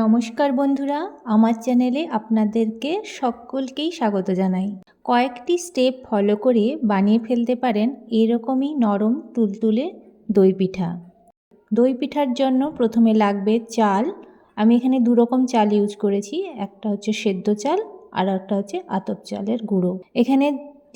নমস্কার বন্ধুরা, আমার চ্যানেলে আপনাদেরকে সকলকেই স্বাগত জানাই। কয়েকটি স্টেপ ফলো করে বানিয়ে ফেলতে পারেন এরকমই নরম তুলতুলে দই পিঠা। দই পিঠার জন্য প্রথমে লাগবে চাল। আমি এখানে দু রকম চাল ইউজ করেছি, একটা হচ্ছে সেদ্ধ চাল আর একটা হচ্ছে আতপ চালের গুঁড়ো। এখানে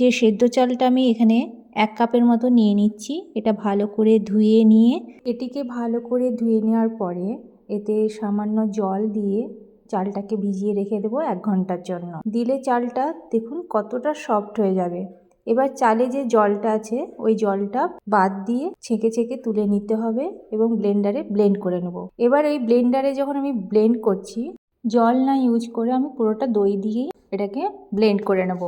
যে সেদ্ধ চালটা আমি এখানে এক কাপের মতো নিয়ে নিচ্ছি, এটা ভালো করে ধুয়ে নিয়ে, এটিকে ভালো করে ধুয়ে নেওয়ার পরে এতে সামান্য জল দিয়ে চালটাকে ভিজিয়ে রেখে দেবো এক ঘণ্টার জন্য। দিলে চালটা দেখুন কতটা সফট হয়ে যাবে। এবার চালে যে জলটা আছে, ওই জলটা বাদ দিয়ে ছেঁকে ছেঁকে তুলে নিতে হবে এবং ব্লেন্ডারে ব্লেন্ড করে নেব। এবার এই ব্লেন্ডারে যখন আমি ব্লেন্ড করছি, জল না ইউজ করে আমি পুরোটা দই দিয়েই এটাকে ব্লেন্ড করে নেব।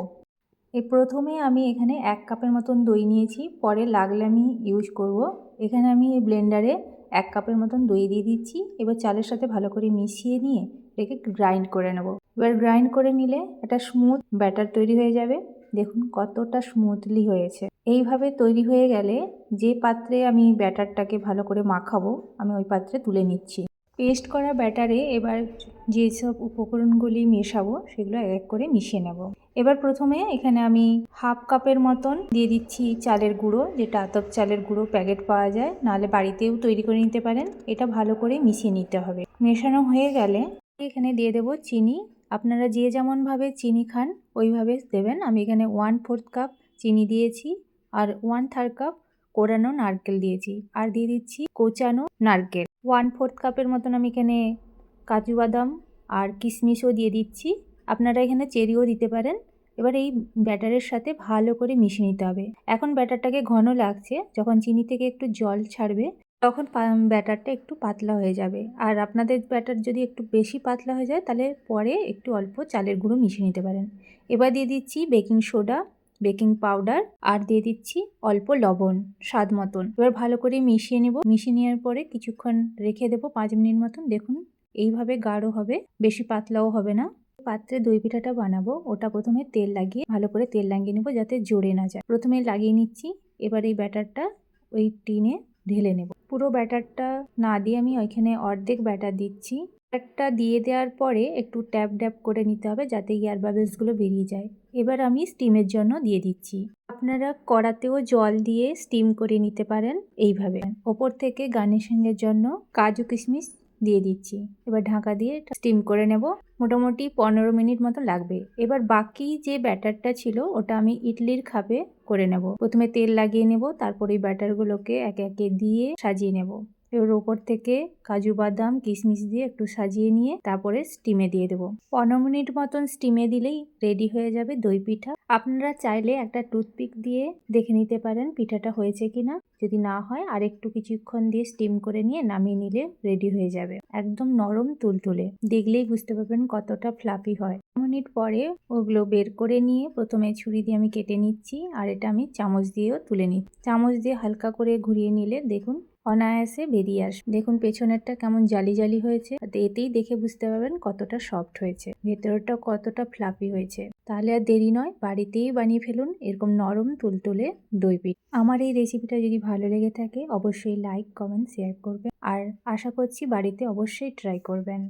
এই প্রথমে আমি এখানে এক কাপের মতন দই নিয়েছি, পরে লাগলে আমি ইউজ করব। এখানে আমি এই ব্লেন্ডারে এক কাপের মতন দই দিয়ে দিচ্ছি। এবার চালের সাথে ভালো করে মিশিয়ে নিয়ে এটাকে গ্রাইন্ড করে নেব। এবার গ্রাইন্ড করে নিলে একটা স্মুথ ব্যাটার তৈরি হয়ে যাবে। দেখুন কতটা স্মুথলি হয়েছে। এইভাবে তৈরি হয়ে গেলে যে পাত্রে আমি ব্যাটারটাকে ভালো করে মাখাবো, আমি ওই পাত্রে তুলে নিচ্ছি। পেস্ট করা ব্যাটারে এবার যেসব উপকরণগুলি মেশাবো, সেগুলো এক এক করে মিশিয়ে নেব। এবার প্রথমে এখানে আমি হাফ কাপের মতন দিয়ে দিচ্ছি চালের গুঁড়ো, যেটা আতপ চালের গুঁড়ো প্যাকেট পাওয়া যায়। নাহলে বাড়িতেও তৈরি করে নিতে পারেন। এটা ভালো করে মিশিয়ে নিতে হবে। মেশানো হয়ে গেলে এখানে দিয়ে দেব চিনি। আপনারা যে যেমনভাবে চিনি খান, ওইভাবে দেবেন। আমি এখানে ওয়ান ফোর্থ কাপ চিনি দিয়েছি আর ওয়ান থার্ড কাপ কোরানো নারকেল দিয়েছি। আর দিয়ে দিচ্ছি কোচানো নারকেল। ওয়ান ফোর্থ কাপের মতন আমি এখানে কাজু বাদাম আর কিশমিশও দিয়ে দিচ্ছি। আপনারা এখানে চেরিও দিতে পারেন। এবার এই ব্যাটারের সাথে ভালো করে মিশিয়ে নিতে হবে। এখন ব্যাটারটাকে ঘন লাগছে। যখন চিনি থেকে একটু জল ছাড়বে, তখন ব্যাটারটা একটু পাতলা হয়ে যাবে। আর আপনাদের ব্যাটার যদি একটু বেশি পাতলা হয়ে যায়, তাহলে পরে একটু অল্প চালের গুঁড়ো মিশিয়ে নিতে পারেন। এবার দিয়ে দিচ্ছি বেকিং সোডা। বেকিং পাউডার আর দিয়ে দিচ্ছি অল্প লবণ, স্বাদ মতন। এবার ভালো করে মিশিয়ে নেব। মিশিয়ে নেওয়ার পরে কিছুক্ষণ রেখে দেবো পাঁচ মিনিট মতন। দেখুন, এইভাবে গাঢ় হবে, বেশি পাতলাও হবে না। পাত্রে দই পিঠাটা বানাবো। ওটা প্রথমে তেল লাগিয়ে, ভালো করে তেল লাগিয়ে নেব যাতে জোরে না যায়। প্রথমে লাগিয়ে নিচ্ছি। এবার এই ব্যাটারটা ওই টিনে ঢেলে নেব। পুরো ব্যাটারটা না দিয়ে আমি ওইখানে অর্ধেক ব্যাটার দিচ্ছি। ব্যাটারটা দিয়ে দেওয়ার পরে একটু ট্যাপ ড্যাপ করে নিতে হবে যাতে এয়ার বাবেলসগুলো বেরিয়ে যায়। এবার আমি স্টিমের জন্য দিয়ে দিচ্ছি। আপনারা কড়াতেও জল দিয়ে স্টিম করে নিতে পারেন এইভাবে। ওপর থেকে গার্নিশিংয়ের জন্য কাজু কিশমিশ দিয়ে দিচ্ছি। এবার ঢাকা দিয়ে স্টিম করে নেব। মোটামুটি পনেরো মিনিট মতো লাগবে। এবার বাকি যে ব্যাটারটা ছিল ওটা আমি ইডলির খাপে করে নেব। প্রথমে তেল লাগিয়ে নেব, তারপর ব্যাটারগুলোকে একে একে দিয়ে সাজিয়ে নেব। এবার ওপর থেকে কাজু বাদাম, কিশমিশ দিয়ে একটু সাজিয়ে নিয়ে তারপরে স্টিমে দিয়ে দেবো। পনেরো মিনিট মতন স্টিমে দিলেই রেডি হয়ে যাবে দই পিঠা। আপনারা চাইলে একটা টুথপিক দিয়ে দেখে নিতে পারেন পিঠাটা হয়েছে কিনা। যদি না হয় আর একটু কিছুক্ষণ দিয়ে স্টিম করে নিয়ে নামিয়ে নিলে রেডি হয়ে যাবে। একদম নরম তুলতুলে। দেখলেই বুঝতে পারবেন কতটা ফ্লাফি হয়। মিনিট পরে ওগুলো বের করে নিয়ে প্রথমে ছুরি দিয়ে আমি কেটে নিচ্ছি আর এটা আমি চামচ দিয়েও তুলে নিই চামচ দিয়ে হালকা করে ঘুরিয়ে নিলে দেখুন অনায়াসে বেরিয়ে আস দেখুন পেছনেরটা কেমন জালি জালি হয়েছে। এতেই দেখে বুঝতে পারবেন কতটা সফট হয়েছে। ভেতরটা কতটা ফ্লাপি হয়েছে। তাহলে আর দেরি নয়, বাড়িতেই বানিয়ে ফেলুন এরকম নরম তুলতুলে দই পিঠ আমার এই রেসিপিটা যদি ভালো লেগে থাকে, অবশ্যই লাইক কমেন্ট শেয়ার করবেন। আর আশা করছি বাড়িতে অবশ্যই ট্রাই করবেন।